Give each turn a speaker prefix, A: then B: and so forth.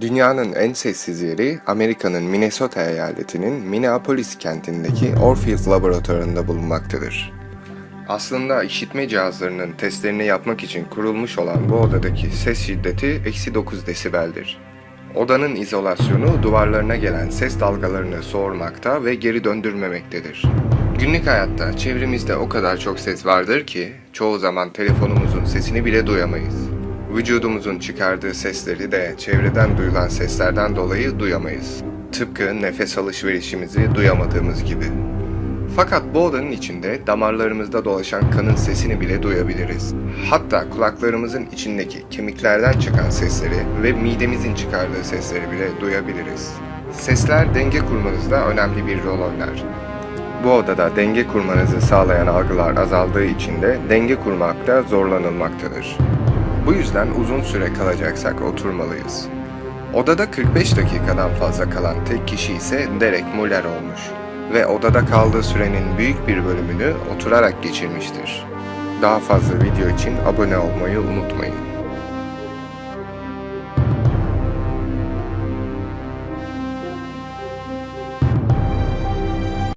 A: Dünyanın en sessiz yeri Amerika'nın Minnesota eyaletinin Minneapolis kentindeki Orfield laboratuvarında bulunmaktadır. Aslında işitme cihazlarının testlerini yapmak için kurulmuş olan bu odadaki ses şiddeti eksi 9 desibeldir. Odanın izolasyonu duvarlarına gelen ses dalgalarını soğurmakta ve geri döndürmemektedir. Günlük hayatta çevremizde o kadar çok ses vardır ki çoğu zaman telefonumuzun sesini bile duyamayız. Vücudumuzun çıkardığı sesleri de çevreden duyulan seslerden dolayı duyamayız. Tıpkı nefes alışverişimizi duyamadığımız gibi. Fakat bu odanın içinde damarlarımızda dolaşan kanın sesini bile duyabiliriz. Hatta kulaklarımızın içindeki kemiklerden çıkan sesleri ve midemizin çıkardığı sesleri bile duyabiliriz. Sesler denge kurmanızda önemli bir rol oynar. Bu odada denge kurmanızı sağlayan algılar azaldığı için de denge kurmakta zorlanılmaktadır. Bu yüzden uzun süre kalacaksak oturmalıyız. Odada 45 dakikadan fazla kalan tek kişi ise Derek Muller olmuş ve odada kaldığı sürenin büyük bir bölümünü oturarak geçirmiştir. Daha fazla video için abone olmayı unutmayın.